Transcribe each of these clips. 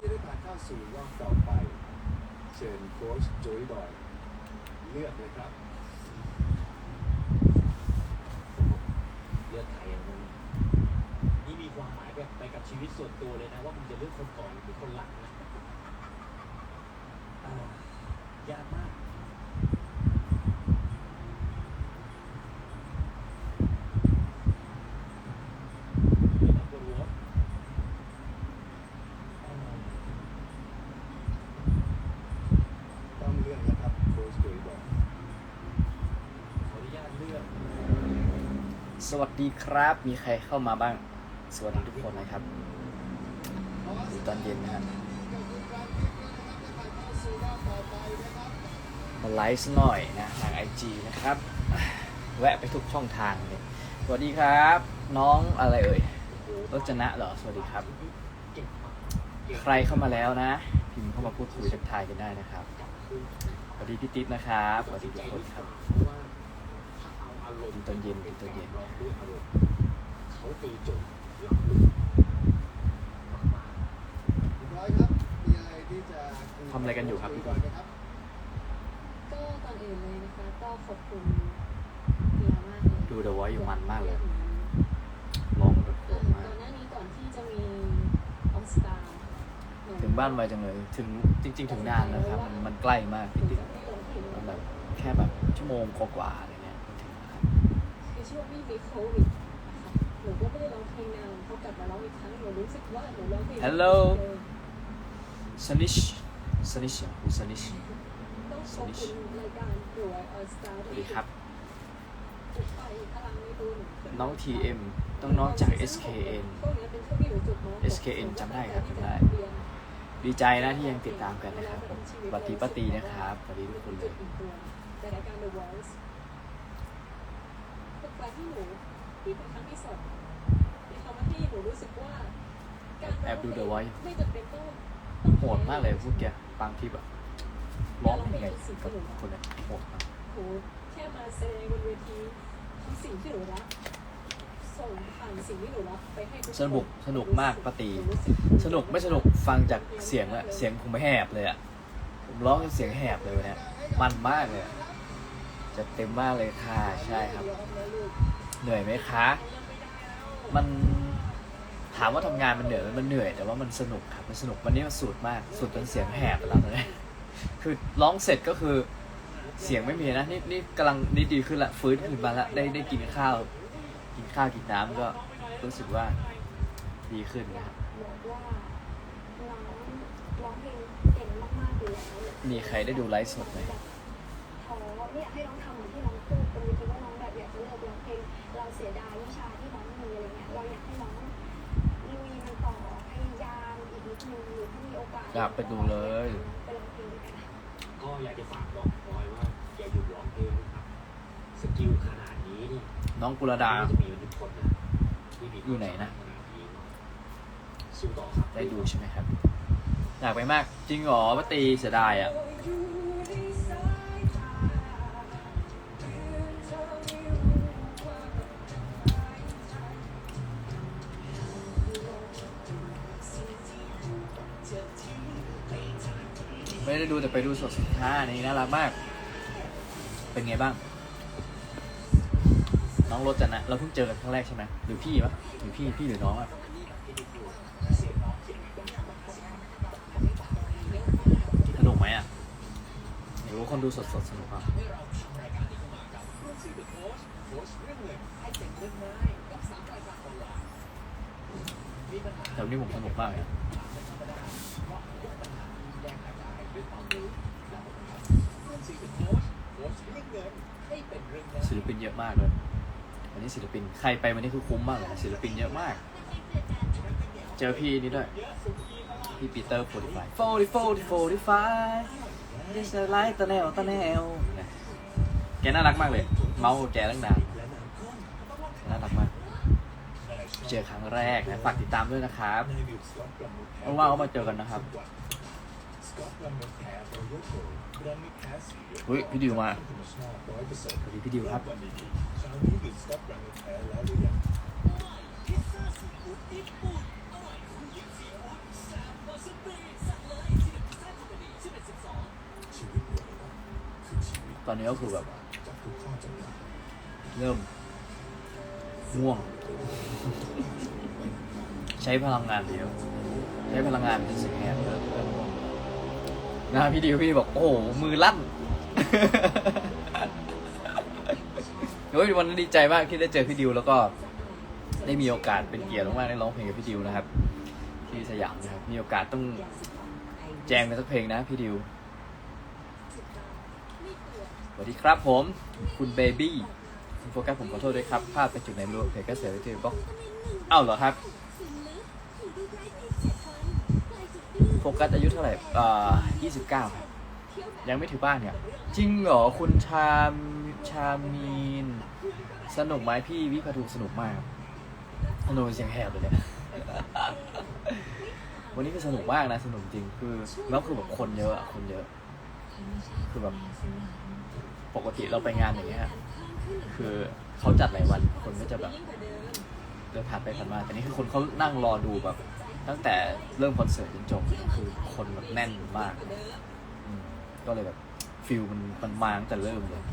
ที่ได้ผ่านเข้าสู่รอบต่อไป เชิญโค้ชโจยบอย เลือกเลยครับ เลือกใครอะมึงนี่มีความหมายแบบไปกับชีวิตส่วนตัวเลยนะว่ามึงจะเลือกคนก่อนหรือคนหลังนะอ่ายากมาก ไม่ต้องกลัวอ่า ต้องเลือกแล้วครับโค้ชโจยบอย ขออนุญาตเลือก สวัสดีครับ มีใครเข้ามาบ้าง สวัสดีทุกคนนะครับดูตอนเย็นนะฮะมาไลฟ์หน่อยนะทางไอจีนะครับ แวะไปทุกช่องทางเลย สวัสดีครับ น้องอะไรเอ่ยรจนะเหรอ สวัสดีครับ ใครเข้ามาแล้วนะ พิมพ์เข้ามาพูดคุยทักทายกันได้นะครับ สวัสดีพี่ติ๊ดนะครับ สวัสดีทุกคนครับ เพราะว่าถ้า เอาอารมณ์ตอนเย็นตอนเย็นร้องด้วยอารมณ์เขาตีโจทย์รับลูกมากๆร้อยครับมีอะไรที่จะคุยทำอะไรกันอยู่ครับพี่โจบอลไหมครับก็ก่อนอื่นเลยนะคะก็ขอบคุณเฮียมากเลยดู The Voice อยู่มันมากเลยร้องแบบโหเอ่อดมากก่อนหน้านี้ก่อนที่จะมีออสตาถึงบ้านไวจังเลยถึงจริง ๆ ถึงนานนะครับ มันมันใกล้มากพี่ติ๊กมันแบบแค่แบบชั่วโมงกว่าๆอะไรเงี้ยก็ถึงแล้วครับ คือ ช่วงที่มีโควิดนะคะหนูก็ไม่ได้ร้องเพลงนานพอกลับมาร้องอีกครั้งหนูรู้สึกว่าหนูร้องเพลง Hello สนิชสนิชเหรอคุณสนิชต้องขอบคุณรายการตัวออสตาสวัสดีครับปลุกไฟพลังในตัวหนูน้อง TM ต้องน้องจาก SKN ช่วงนี้เป็นช่วงที่หนูจุดม SKN จำได้ครับจำได้ ดีใจนะที่ยังติดตามกันนะครับผมสวัสดีป้าตีนะครับสวัสดีทุกคนเลย ในรายการ The Voice เป็นการที่หนูที่เป็นครั้งที่สองที่ทำให้หนูรู้สึกว่าการแอบดู The Voice ไม่จำเป็นต้องโหดมากเลยพูดแกบางทีแบบร้องยังไงกับคนเนี่ยโหดมากโหแค่มาแสดงบนเวทีทำสิ่งที่หนูรักส่งผ่านสิ่งที่หนูรักไปให้ทุกคนสนุกสนุกมากป้าตีหรู้สึกสนุกไม่สนุกฟังจากเสียงอะเสียงผมแหบเลยอะผมร้องจนเสียงแหบเลยวันเนี่ยมันมากเลยอะ จะเต็มมากเลยค่ะ ใช่ครับ เหนื่อยไหมคะ มันถามว่าทำงานมันเหนื่อยไหมมันเหนื่อย แต่ว่ามันสนุกครับมันสนุกวันนี้มันสุดมากสุดจนเสียงแหบไปแล้วเลยคือร้องเสร็จก็คือเสียงไม่มีนะนี่นี่กำลังนี่ดีขึ้นละฟื้นขึ้นมาละได้ได้กินข้าว กินข้าวกินน้ำก็รู้สึกว่าดีขึ้นนะครับบอกว่าน้องร้องเพลงเก่งมากๆอยู่แล้วมีใครได้ดูไลฟ์สดไหมท้อ ไม่อยากให้น้องทำเหมือนที่น้องพูดตรงนี้ว่าน้องแบบอยากจะเลิกร้องเพลงเราเสียดายวิชาที่น้องมีอะไรเงี้ยเราอยากให้น้องลุยมันต่อพยายามอีกนิดนึงหรือถ้ามีโอกาสอยากไปดูเลย ไปร้องเพลงด้วยกันก็อยากจะฝากบอกพลอยว่าอย่าหยุดร้องเพลงนะครับสกิลขนาดนี้นี่น้องกุลดาไม่จะมีทุกคนนะที่มีอยู่ไหนนะ ขนาดนี้สู้ต่อครับ ได้ดูใช่ไหมครับ อยากไปมาก จริงเหรอป้าตีเสียดายอะไม่ ได้ดูแต่ไปดูสดสินค้านี่น่ารักมาก เป็นไงบ้าง น้องรถจันนะเราเพิ่งเจอกันครั้งแรกใช่ไหมหรือพี่ปะหรือพี่พี่หรือน้องอะสนุกไหมอะหรือว่าคนดูสดสดสนุกอะแต่วันนี้ผมสนุกมากเลย ศิลปินเยอะมากเลยวันนี้ศิลปินใครไปวันนี้คือคุ้มมากเลยศิลปินเยอะมาก เจอพี่นี่ด้วย พี่ปีเตอร์โฟร์ตี้ไฟโฟร์ตี้โฟร์ตี้โฟร์ตี้ไฟดิสไลท์ตะแนวตะแนวนะแกน่ารักมากเลย เมาแกตั้งนานน่ารักมาก เจอครั้งแรกนะฝากติดตามด้วยนะครับว่างๆก็มาเจอกันนะครับ เฮ้ยพี่ดิวมาสวัสดีพี่ดิวครับตอนนี้ก็คือแบบ เริ่มง่วง ใช้พลังงานเยอะใช้พลังงานเป็นสิ่งแย่เยอะ นะพี่ดิวพี่บอกโอ้โหมือลั่นโอ้ยวันนี้ดีใจมากที่ได้เจอพี่ดิวแล้วก็ได้มีโอกาสเป็นเกียรติมากๆได้ร้องเพลงกับพี่ดิวนะครับ ที่สยามนะครับมีโอกาสต้องแจงไปสักเพลงนะพี่ดิวสวัสดีครับผมคุณเบบี้โฟกัสผมขอโทษด้วยครับพลาดไปจุดไหนไม่รู้เพจก็เสียไปที่บล็อกเอ้าเหรอครับ โฟกัสอายุเท่าไหร่อ่า29ครับยังไม่ถึงบ้านเนี่ย จริงเหรอคุณชามชามีน สนุกไหมพี่วิพาทูสนุกมากสนุกเสียงแหบเลยเนี่ยวันนี้คือสนุกมากนะ สนุกจริงคือแล้วคือแบบคนเยอะอะคนเยอะ คือแบบปกติเราไปงานอย่างเงี้ยคือเขาจัดหลายวันคนก็จะแบบเดินผ่านไปผ่านมาแต่นี่คือคนเขานั่งรอดูแบบ ตั้งแต่เริ่มคอนเสิร์ตจนจบคือคนแบบแน่นมากอืมก็เลยแบบฟิลมันมันมาตั้งแต่เริ่มเลย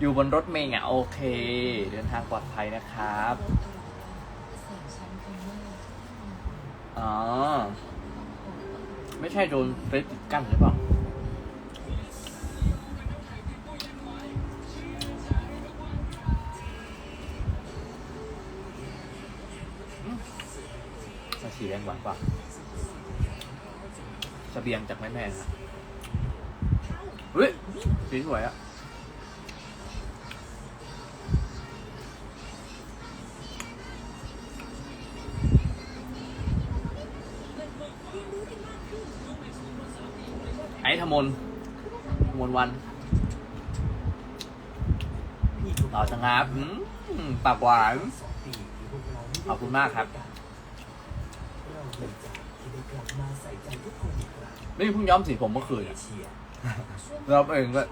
อยู่บนรถเมล์อะโอเค เดินทางปลอดภัยนะครับอ๋อไม่ใช่โดนเฟซปิดกั้นหรือเปล่า เสบียงจากแม่แม่นะเฮ้ยสีสวยอะไอ้ธมนธมนวันพี่ต่อจังครับอืมปากหวานสองปีที่พวกเราไม่ได้ขอบคุณมากครับ นี่เพิ่งย้อมสีผมเมื่อคืนอะเชียร์ย้อมเองก็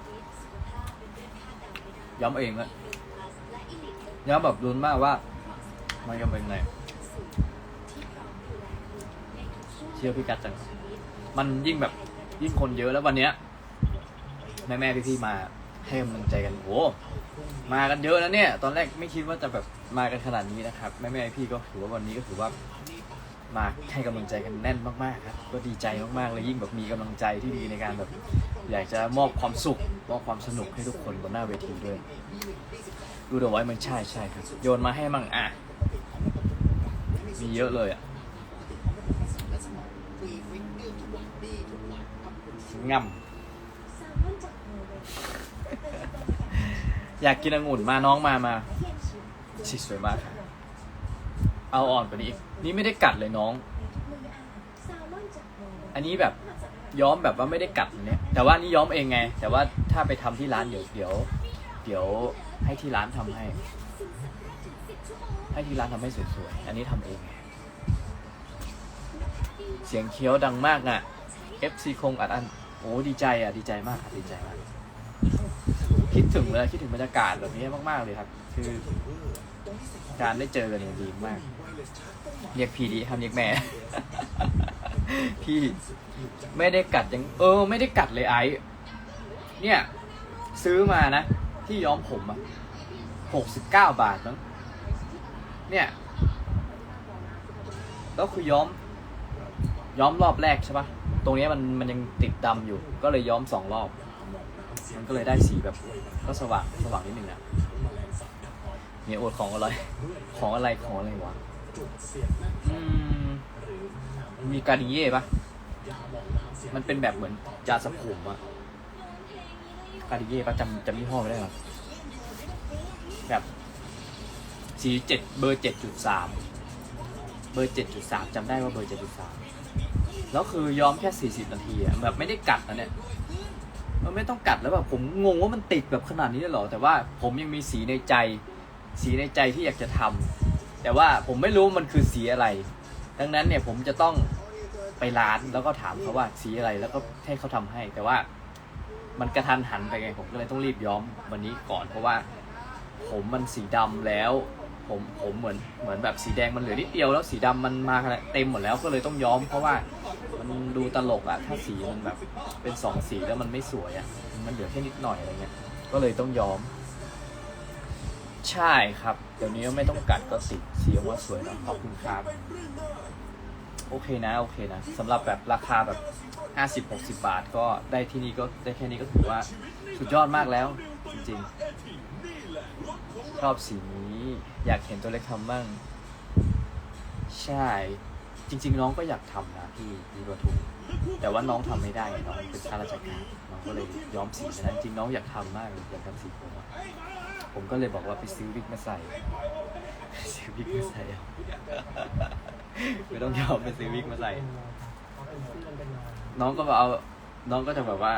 ย้อมเองก็ย้อมแบบรุนมากว่า มันจะเป็นไงเชื่อพี่กัดจัง มันยิ่งแบบยิ่งคนเยอะแล้ววันเนี้ย แม่แม่พี่พี่ๆมาให้กำลังใจกันโหมากันเยอะนะเนี่ย ตอนแรกไม่คิดว่าจะแบบมากันขนาดนี้นะครับ แม่แม่พี่ก็ถือว่าวันนี้ก็ถือว่า มาให้กำลังใจกันแน่นมากๆครับก็ดีใจมากๆเลยยิ่งแบบมีกำลังใจที่ดีในการแบบอยากจะมอบความสุขมอบความสนุกให้ทุกคนบนหน้าเวทีด้วยดูเดี๋ยวไว้มันใช่ใช่ครับ โยนมาให้มั่งอะมีเยอะเลยอะง่ำอยากกินองุ่นมาน้องมามาสิสวยมากครับ เอาอ่อนกว่านี้อีกนี่ไม่ได้กัดเลยน้อง อันนี้แบบย้อมแบบว่าไม่ได้กัดเนี่ย แต่ว่านี่ย้อมเองไง แต่ว่าถ้าไปทำที่ร้านเดี๋ยวเดี๋ยว เดี๋ยวให้ที่ร้านทำให้ ให้ที่ร้านทำให้สวยๆ อันนี้ทำเองไงเสียงเคี้ยวดังมากน่ะ FC คงอัดอัน โอ้ดีใจอะ ดีใจมากครับดีใจมาก คิดถึงเลยคิดถึงบรรยากาศแบบนี้มากๆเลยครับ คือการได้เจอกันเนี่ยดีมาก เรียกพี่ดีครับเรียกแม่ พี่ไม่ได้กัดยังเออ ไม่ได้กัดเลยไอ้เนี่ย ซื้อมานะ ที่ย้อมผมอะหกสิบเก้าบาทมั้งเนี่ยแล้วคือย้อม ย้อมรอบแรกใช่ปะตรงนี้มันมันยังติดดำอยู่ ก็เลยย้อมสองรอบ มันก็เลยได้สีแบบ ก็สว่างสว่างนิดนึงนะเนี่ยอวดของอะไร ของอะไรของอะไรวะ อืมมีการดิเย่ปะมันเป็นแบบเหมือนยาสระผมอะการดิเย่ปะจำจำยี่ห้อไม่ได้หรอแบบสีเจ็ดเบอร์เจ็ดจุดสามเบอร์เจ็ดจุดสามจำได้ว่าเบอร์เจ็ดจุดสามแล้วคือย้อมแค่สี่สิบนาทีอะแบบไม่ได้กัดนะเนี่ยมันไม่ต้องกัดแล้วแบบผมงงว่ามันติดแบบขนาดนี้เลยเหรอแต่ว่าผมยังมีสีในใจ สีในใจที่อยากจะทำ แต่ว่าผมไม่รู้มันคือสีอะไร ดังนั้นเนี่ยผมจะต้องไปร้านแล้วก็ถามเขาว่าสีอะไรแล้วก็ให้เขาทำให้ แต่ว่ามันกระทันหันไปไงผมก็เลยต้องรีบย้อมวันนี้ก่อนเพราะว่า ผมมันสีดำแล้ว ผมผมเหมือนเหมือนแบบสีแดงมันเหลือนิดเดียวแล้วสีดำมันมาเต็มหมดแล้วก็เลยต้องย้อม เพราะว่ามันดูตลกอะถ้าสีมันแบบเป็นสองสีแล้วมันไม่สวยอะมันเหลือแค่นิดหน่อยอะไรเงี้ยก็เลยต้องย้อม ใช่ครับ เดี๋ยวนี้ไม่ต้องกัดก็ติดสีออกมาสวยเนะขอบคุณครับ โอเคนะ โอเคนะสำหรับแบบราคาแบบห้าสิบหกสิบาทก็ได้ที่นี่ก็ได้แค่นี้ก็ถือว่าสุดยอดมากแล้ว จริงๆชอบสีนี้อยากเห็นตัวเล็กทำบ้าง ใช่ จริง ๆ น้องก็อยากทำนะพี่พี่ประทุมแต่ว่าน้องทำไม่ได้น้องเป็นข้าราชการน้องก็เลยย้อมสีนะจริงๆน้องอยากทำมากอยากทำสีผมอะ ผมก็เลยบอกว่าไปซื้อวิกมาใส่ซื้อวิกมาใส่เอาไม่ต้องยอมไปซื้อวิกมาใส่ น้องก็มาเอา น้องก็จะแบบว่า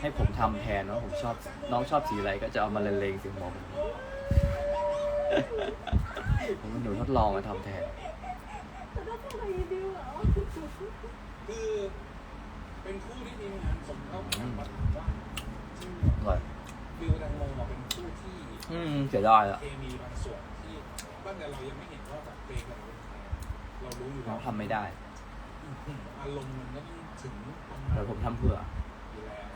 ให้ผมทำแทนเนาะผมชอบ น้องชอบสีอะไรก็จะเอามาเลงๆสีหัวผมผมก็หนูทดลองมาทำแทนแต่ถ้าทำไมดิวเหรอคือเป็นคู่ที่ทีมงานผมเข้ามาว่าจริงอร่อย ฟิลแตงโมเป็นคู่ที่อืมเสียดายอะเคมีบางส่วนที่ตั้งแต่เรายังไม่เห็นว่าแบบเพลงเราเป็นใครเรารู้อยู่น้แล้องวทำไม่ได้อารมณ์มันก็ต้องถึงประมาณแต่ผมทำเพื่ออยู่แล้ว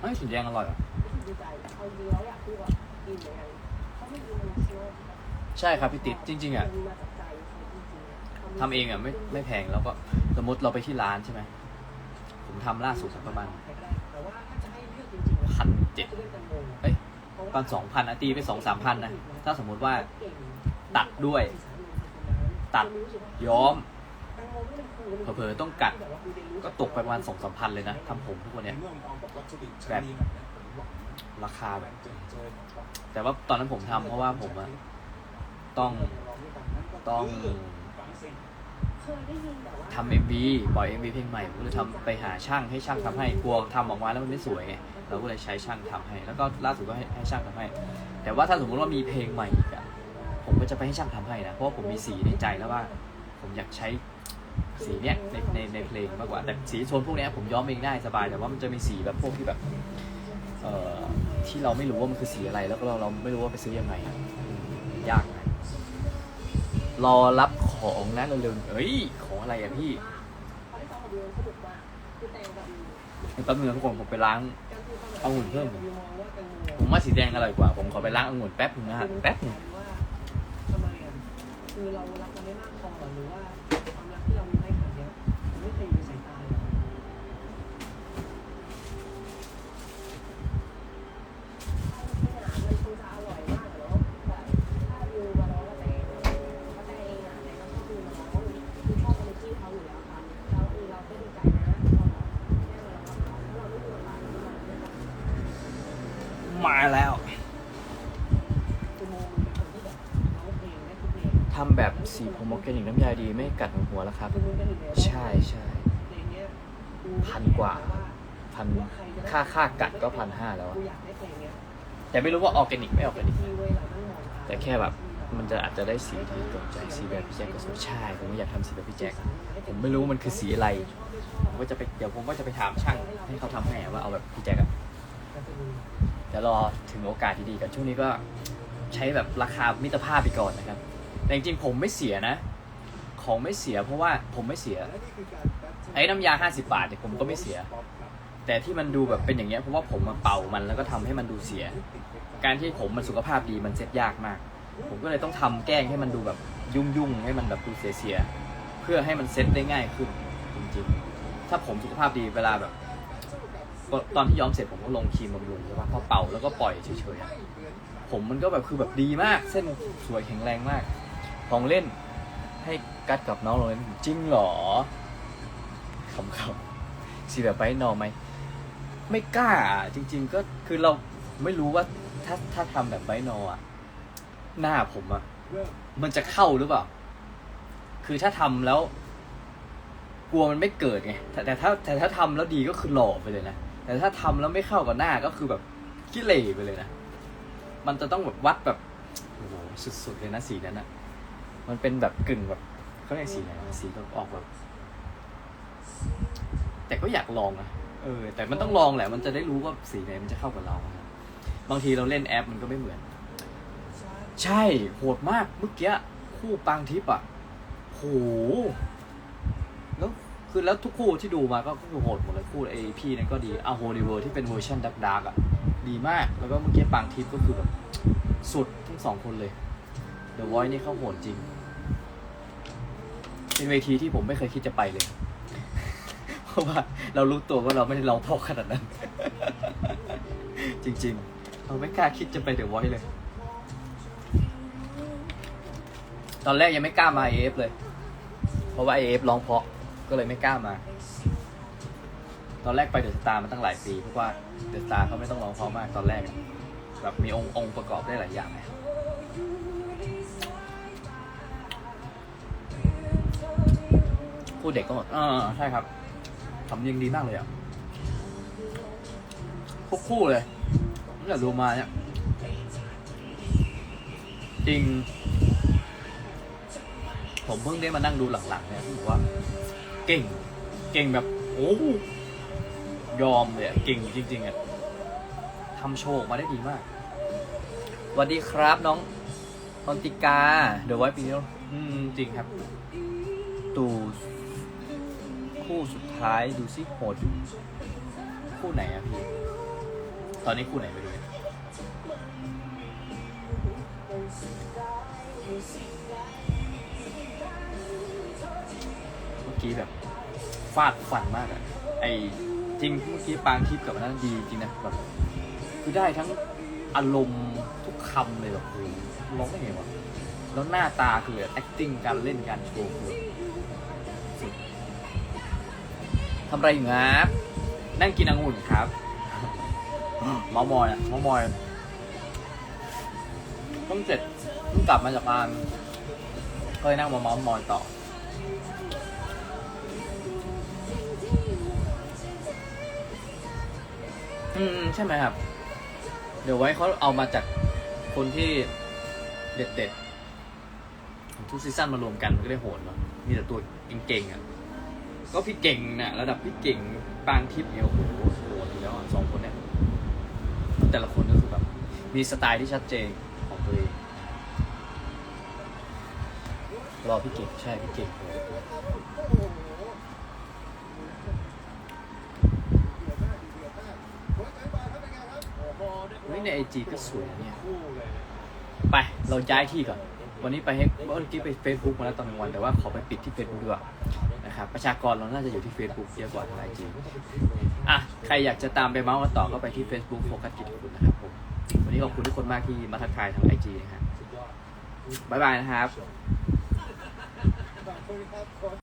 เอ้ยสีแดงอร่อยอะดีใจเอาจริงแล้วอยากพูดว่ากินเหมือนกันเขาไม่กินมันเชื่อใช่ครับพี่ติ๊ดจริง ๆอะมันมาจากใจเขาจริงๆอะทำเองอะไม่ไม่แพงแล้วก็สมมติเราไปที่ร้านใช่ไหมผมทำล่าสุดประมาณแต่ว่าถ้า พันเจ็ดเอ้ยประมาณ2,000อะตีไป2-3,000นะ ถ้าสมมุติว่าตัดด้วย ตัดย้อมเผลอๆต้องกัด ก็ตกไปประมาณสองสามพันเลยนะทำผมทุกวันเนี้ยแบบราคาแบบ แต่ว่าตอนนั้นผมทำเพราะว่าผมอะต้องต้องทำเอ็มบีปล่อยเอ็มบีเพลงใหม่ผมก็เลยทำไปหาช่างให้ช่างทำให้กลัวทำออกมาแล้วมันไม่สวยไง เราก็เลยใช้ช่างทำให้ แล้วก็ล่าสุดก็ให้ให้ช่างทำให้ แต่ว่าถ้าสมมติว่ามีเพลงใหม่อีกอะผมก็จะไปให้ช่างทำให้นะ เพราะว่าผมมีสีในใจแล้วว่า ผมอยากใช้สีเนี้ยในในในเพลงมากกว่า แต่สีโทนพวกเนี้ยผมย้อมเองได้สบาย แต่ว่ามันจะมีสีแบบพวกที่แบบเอ่อที่เราไม่รู้ว่ามันคือสีอะไร แล้วก็เราเราไม่รู้ว่าไปซื้อยังไงยากไงรอรับของนะเร็วๆเอ้ย ของอะไรอะพี่ เดี๋ยวแป๊บนึงนะทุกคนผมไปล้างเอาหุ่นเพิ่มเหรอวิวมผมว่าสีแดงอร่อยกว่า ผมขอไปล้างองุ่นแป๊บนึงนะฮะแป๊บนึงว่าทำไมอะคือเรารักกันไม่มากพอหรือว่า สีผมออร์แกนิกน้ำยาดีไม่กัดหัวแล้วครับคือมึงเป็นหนึ่งในใช่ใช่เพลงเนี้ยพันกว่าพันค่าค่ากัดก็พันห้าแล้วอะกูอยากได้เพลงเนี้ยแต่ไม่รู้ว่าออร์แกนิกไม่ออร์แกนิกที่เว้ยเราต้องมองแต่แค่แบบมันจะอาจจะได้สีที่ตรงใจสีแบบพี่แจ็คก็สวยใช่ผมก็อยากทำสีแบบพี่แจ็คผมไม่รู้มันคือสีอะไรผมก็จะไปเดี๋ยวผมก็จะไปถามช่างให้เขาทำให้อะว่าเอาแบบพี่แจ็คอะเดี๋ยวรอถึงโอกาสที่ดีกันช่วงนี้ก็ใช้แบบราคามิตรภาพไปก่อนนะครับ แต่จริงๆผมไม่เสียนะ ของไม่เสียเพราะว่าผมไม่เสียและนี่คือการไอ้น้ำยา 50 บาทเนี่ยผมก็ไม่เสีย แต่ที่มันดูแบบเป็นอย่างเงี้ยเพราะว่าผมมาเป่ามันแล้วก็ทำให้มันดูเสีย การที่ผมมันสุขภาพดีมันเซ็ตยากมาก ผมก็เลยต้องทำแกล้งให้มันดูแบบยุ่งๆให้มันแบบดูเสียๆเพื่อให้มันเซ็ตได้ง่ายขึ้นจริงๆ ถ้าผมสุขภาพดีเวลาแบบตอนที่ย้อมเสร็จผมก็ลงครีมบำรุงใช่ปะพอเป่าแล้วก็ปล่อยเฉยๆอะผมมันก็แบบคือแบบดีมาก เส้นสวยแข็งแรงมาก ของเล่นให้กัดกับน้องลงเล่นจริงเหรอขำๆสีแบบไปนอไหมไม่กล้าอะจริง ๆ ก็คือเราไม่รู้ว่าถ้าถ้าทำแบบไบนอะหน้าผมอะเริ่มมันจะเข้าหรือเปล่า คือถ้าทำแล้ว กลัวมันไม่เกิดไงแต่แต่ถ้าแต่ถ้าทำแล้วดีก็คือหล่อไปเลยนะแต่ถ้าทำแล้วไม่เข้ากับหน้าก็คือแบบขี้เหร่ไปเลยนะมันจะต้องแบบวัดแบบโอ้โหสุดๆเลยนะสีนั้นอะ มันเป็นแบบกึ่งแบบเขาเรียกสีอะไรนะสีแบบออกแบบ แต่ก็อยากลองนะเออ แต่มันต้องลองแหละ มันจะได้รู้ว่าสีไหนมันจะเข้ากับเรานะบางทีเราเล่นแอปมันก็ไม่เหมือน ใช่โหดมากเมื่อกี้คู่ปังทิปอะโหแล้วคือแล้วทุกคู่ที่ดูมาก็คือโหดหมดเลยคู่ไอพี่นั่นก็ดีอาโฮนิเวอร์ที่เป็นเวอร์ชันดักดักอะ ดีมาก แล้วก็เมื่อกี้ปางทิพย์ก็คือแบบสุดทั้งสองคนเลย The Voice นี่เขาโหดจริง เป็นเวทีที่ผมไม่เคยคิดจะไปเลย เพราะว่าเรารู้ตัวว่าเราไม่ได้ร้องเพราะขนาดนั้น จริง ๆ เราไม่กล้าคิดจะไป The Voice เลย ตอนแรกยังไม่กล้ามา AF เลย เพราะว่า AF ร้องเพราะก็เลยไม่กล้ามา ตอนแรกไปเดอะสตาร์มาตั้งหลายปีเพราะว่าเดอะสตาร์เขาไม่ต้องร้องเพราะมากตอนแรกแบบมีองค์องค์ประกอบได้หลายอย่างไง พูดเด็กก็หมดอ่าใช่ครับทำเนียงดีมากเลยอะพวกคู่เลยตั้งแต่ดูมาเนี่ยจริง ผมเพิ่งได้มานั่งดูหลังๆเนี่ยผมว่า เก่ง เก่งแบบโอ้ยอมเลยอะเก่งจริง ๆอะทำโชว์ออกมาได้ดีมากสวัสดีครับน้องตอนติกา เดี๋ยวไว้ปีนี้อืม จริงครับ ตู คู่สุดท้ายดูซิโหดอยู่คู่ไหนอะพี่ ตอนนี้คู่ไหนไปดูเนี่ยเมื่อกี้แบบฟาดฟันมากอะไอจริงเมื่อกี้ปางทิพย์กับอันนั้นดีจริงนะแบบคือได้ทั้งอารมณ์ทุกคำเลยแบบร้องได้ไงวะแล้วหน้าตาคือ acting การเล่นการโชว์คือ ทำอะไรอยู่ครับนั่งกินองุ่นครับเมามอยอะเมามอยเพิ่งเสร็จเพิ่งกลับมาจากงานก็เลยนั่งมาเมามอยต่อ อืมใช่ไหมครับ เดี๋ยวไว้เขาเอามาจากคนที่เด็ดๆทุกซีซั่นมารวมกันมันก็ได้โหดเนาะมีแต่ตัวเก่งๆอะ ก็พี่เก่งเนี่ยระดับพี่เก่งปางทิพย์เนี่ยโอ้โหโหดอยู่แล้วอะสองคนเนี่ยแต่ละคนก็คือแบบมีสไตล์ที่ชัดเจนของตัวเองรอพี่เก่งใช่พี่เก่งโหดเฮ้ยในไอจีก็สวยเนี่ยคู่เลยไป เราย้ายที่ก่อน วันนี้ไปให้เมื่อกี้ไปเฟซบุ๊กมาแล้วตอนกลางวัน แต่ว่าขอไปปิดที่เฟซบุ๊กดีกว่า นะครับ ประชากรเราน่าจะอยู่ที่เฟซบุ๊กเยอะกว่าทางไอจีอะ ใครอยากจะตามไปเมาส์กันต่อก็ไปที่ Facebook โฟกัสกิจคุณนะครับผม วันนี้ขอบคุณทุกคนมากที่มาทักทายทางไอจีนะฮะสุดยอดบ๊ายบายนะครับ